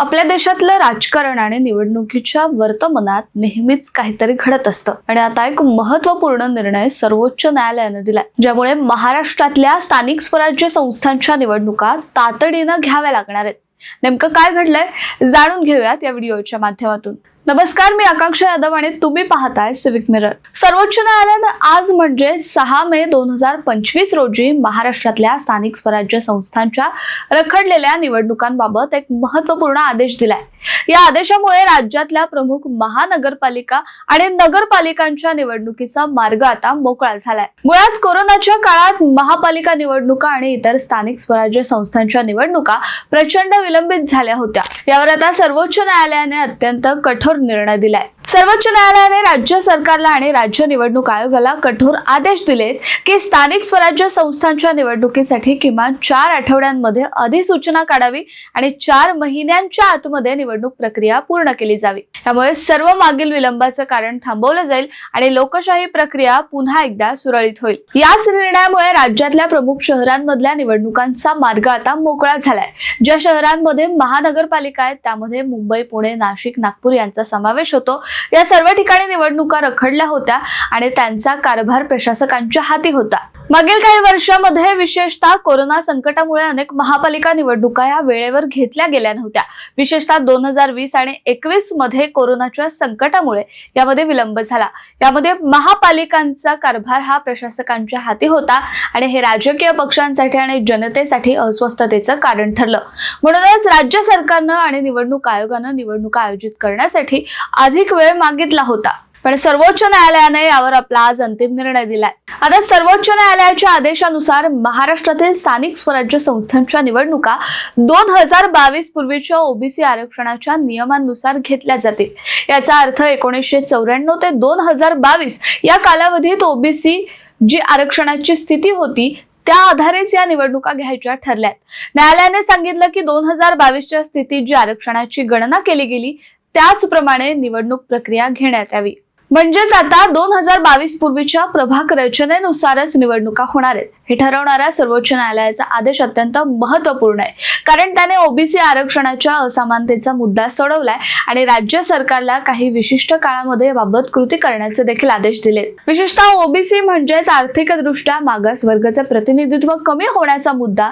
आपल्या देशातलं राजकारण आणि निवडणुकीच्या वर्तमानात नेहमीच काहीतरी घडत असतं. आणि आता एक महत्त्वपूर्ण निर्णय सर्वोच्च न्यायालयानं दिलाय ज्यामुळे महाराष्ट्रातल्या स्थानिक स्वराज्य संस्थांच्या निवडणुका तातडीनं घ्याव्या लागणार आहेत. नेमकं काय घडलंय जाणून घेऊयात या व्हिडिओच्या माध्यमातून. नमस्कार मी आकांक्षा यादव आणि तुम्ही पाहताय सिविक मिरर सर्वोच्च न्यायालयानं आज म्हणजे सहा मे दोन हजार पंचवीस रोजी महाराष्ट्रातल्या स्थानिक स्वराज्य संस्थांच्या रखडलेल्या निवडणुकांबाबत एक महत्त्वपूर्ण आदेश दिलाय. या आदेशामुळे राज्यातल्या प्रमुख महानगरपालिका आणि नगरपालिकांच्या निवडणुकीचा मार्ग आता मोकळा झालाय. मुळात कोरोनाच्या काळात महापालिका निवडणुका आणि इतर स्थानिक स्वराज्य संस्थांच्या निवडणुका प्रचंड विलंबित झाल्या होत्या. यावर आता सर्वोच्च न्यायालयाने अत्यंत कठोर निर्णय दिलाय. सर्वोच्च न्यायालयाने राज्य सरकारला आणि राज्य निवडणूक आयोगाला कठोर आदेश दिलेत की स्थानिक स्वराज्य संस्थांच्या निवडणुकीसाठी किमान चार आठवड्यांमध्ये अधिसूचना काढावी आणि चार महिन्यांच्या आतमध्ये निवडणूक प्रक्रिया पूर्ण केली जावी. त्यामुळे सर्व मागील विलंबाचं कारण थांबवलं जाईल आणि लोकशाही प्रक्रिया पुन्हा एकदा सुरळीत होईल. याच निर्णयामुळे राज्यातल्या प्रमुख शहरांमधल्या निवडणुकांचा मार्ग आता मोकळा झालाय. ज्या शहरांमध्ये महानगरपालिका आहेत त्यामध्ये मुंबई पुणे नाशिक नागपूर यांचा समावेश होतो. या सर्व ठिकाणी निवडणुका रखडल्या होत्या आणि त्यांचा कारभार प्रशासकांच्या हाती होता. मागील काही वर्षामध्ये विशेषतः कोरोना संकटामुळे अनेक महापालिका निवडणुका या वेळेवर घेतल्या गेल्या नव्हत्या. विशेषतः दोन हजार वीस आणि एकवीसमध्ये कोरोनाच्या संकटामुळे यामध्ये विलंब झाला. यामध्ये महापालिकांचा कारभार हा प्रशासकांच्या हाती होता आणि हे राजकीय पक्षांसाठी आणि जनतेसाठी अस्वस्थतेचं कारण ठरलं. म्हणूनच राज्य सरकारनं आणि निवडणूक आयोगानं निवडणुका आयोजित करण्यासाठी अधिक वेळ मागितला होता. पण सर्वोच्च न्यायालयाने यावर आपला आज अंतिम निर्णय दिलाय. आता सर्वोच्च न्यायालयाच्या आदेशानुसार महाराष्ट्रातील स्थानिक स्वराज्य संस्थांच्या निवडणुका दोन हजार बावीस पूर्वीच्या ओबीसी आरक्षणाच्या नियमांनुसार घेतल्या जातील. याचा अर्थ एकोणीसशे चौऱ्याण्णव ते दोन हजार बावीस या कालावधीत ओबीसी जी आरक्षणाची स्थिती होती त्या आधारेच या निवडणुका घ्यायच्या ठरल्यात. न्यायालयाने सांगितलं की दोन हजार बावीसच्या स्थितीत जी आरक्षणाची गणना केली गेली त्याचप्रमाणे निवडणूक प्रक्रिया घेण्यात यावी. म्हणजेच आता दोन हजार बावीस पूर्वीच्या प्रभाग रचनेनुसारच निवडणुका होणार आहेत. हे ठरवणारा सर्वोच्च न्यायालयाचा आदेश अत्यंत महत्त्वपूर्ण आहे. कारण त्याने ओबीसी आरक्षणाच्या असमानतेचा मुद्दा सोडवलाय आणि राज्य सरकारला काही विशिष्ट काळामध्ये याबाबत कृती करण्याचे देखील आदेश दिले. विशेषतः ओबीसी म्हणजेच आर्थिकदृष्ट्या मागास वर्गाचे प्रतिनिधित्व कमी होण्याचा मुद्दा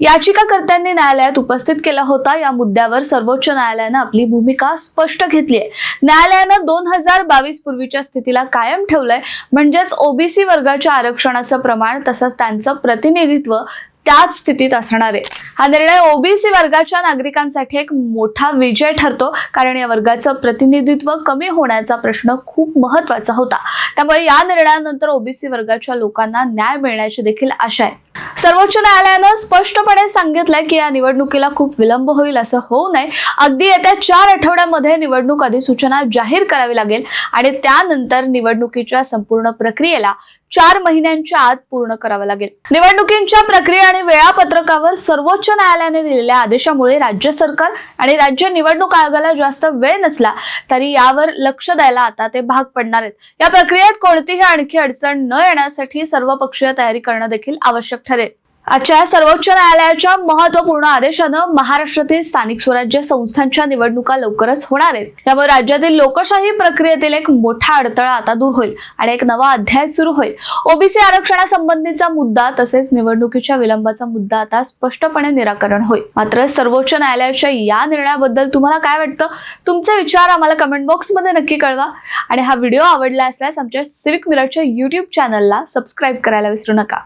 याचिकाकर्त्यांनी न्यायालयात उपस्थित केला होता. या मुद्द्यावर सर्वोच्च न्यायालयानं आपली भूमिका स्पष्ट घेतली आहे. न्यायालयानं दोन हजार बावीस पूर्वीच्या स्थितीला कायम ठेवलंय. म्हणजेच ओबीसी वर्गाच्या आरक्षणाचं प्रमाण तसंच त्यांचं प्रतिनिधित्व त्याच स्थितीत असणार आहे. हा निर्णय ओबीसी वर्गाच्या नागरिकांसाठी एक मोठा विजय ठरतो कारण या वर्गाचं प्रतिनिधित्व कमी होण्याचा प्रश्न खूप महत्त्वाचा होता. त्यामुळे या निर्णयानंतर ओबीसी वर्गाच्या लोकांना न्याय मिळण्याची देखील आशा आहे. सर्वोच्च न्यायालयानं स्पष्टपणे सांगितलंय की या निवडणुकीला खूप विलंब होईल असं होऊ नये. अगदी येत्या चार आठवड्यामध्ये निवडणूक अधिसूचना जाहीर करावी लागेल आणि त्यानंतर निवडणुकीच्या संपूर्ण प्रक्रियेला चार महिन्यांच्या आत पूर्ण करावं लागेल. निवडणुकींच्या प्रक्रिया आणि वेळापत्रकावर सर्वोच्च न्यायालयाने दिलेल्या आदेशामुळे राज्य सरकार आणि राज्य निवडणूक आयोगाला जास्त वेळ नसला तरी यावर लक्ष द्यायला आता ते भाग पडणार आहेत. या प्रक्रियेत कोणतीही आणखी अडचण न येण्यासाठी सर्वपक्षीय तयारी करणं देखील आवश्यक ठरेल. आजच्या सर्वोच्च न्यायालयाच्या महत्त्वपूर्ण आदेशानं महाराष्ट्रातील स्थानिक स्वराज्य संस्थांच्या निवडणुका लवकरच होणार आहेत. त्यामुळे राज्यातील लोकशाही प्रक्रियेतील एक मोठा अडथळा आता दूर होईल आणि एक नवा अध्याय सुरू होईल. ओबीसी आरक्षणासंबंधीचा मुद्दा तसेच निवडणुकीच्या विलंबाचा मुद्दा आता स्पष्टपणे निराकरण होईल. मात्र सर्वोच्च न्यायालयाच्या या निर्णयाबद्दल तुम्हाला काय वाटतं? तुमचे विचार आम्हाला कमेंट बॉक्समध्ये नक्की कळवा. आणि हा व्हिडिओ आवडला असल्यास आमच्या सिविक मिररच्या युट्यूब चॅनलला सबस्क्राईब करायला विसरू नका.